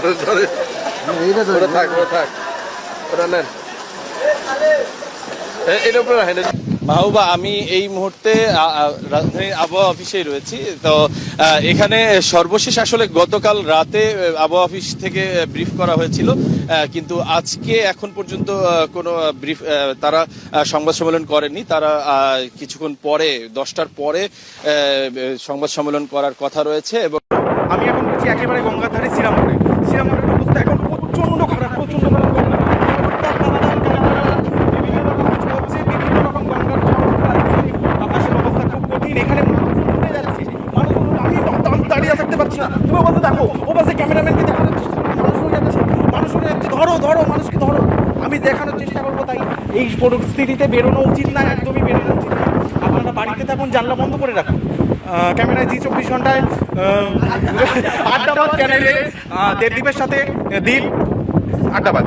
ধরে ধরে ওটা থাক ওটা থাক। ওটা নেন। এ- উপরে রাখেন। মাহবুবা আমি এই মুহূর্তে রাজধানীর আবহাওয়া অফিসেই রয়েছি। তো এখানে সর্বশেষ আসলে গতকাল রাতে আবহাওয়া অফিস থেকে ব্রিফ করা হয়েছিল। কিন্তু আজকে এখন পর্যন্ত কোনো ব্রিফ তারা সংবাদ সম্মেলন করেনি তারা কিছুক্ষণ পরে দশটার পরে সংবাদ সম্মেলন করার কথা রয়েছে এবং আমি এখন বলছি একেবারে গঙ্গার ধারে শ্রীরামপুরে শ্রীরামপুরের অবস্থা এখন প্রচণ্ড খারাপ প্রচণ্ড খারাপ দা- দাঁড়িয়ে থাকতে পারছি না। তুমি বলতে দেখো, ও পাশে ক্যামেরাম্যানকে দেখানোর চেষ্টা মানুষ উঠে যাচ্ছে। মানুষ উঠে যাচ্ছে। ধরো, ধরো, মানুষকে ধরো। আমি দেখানোর চেষ্টা করব তাই এই পরিস্থিতিতে বেরোনো উচিত না একদমই বেরোনো উচিত না আপনারা বাড়িতে থাকুন জানলা বন্ধ করে রাখুন ক্যামেরায় জি চব্বিশ ঘন্টায় আড্ডাবাদ চ্যানেলে দেবদীপের সাথে দিন আড্ডাবাদ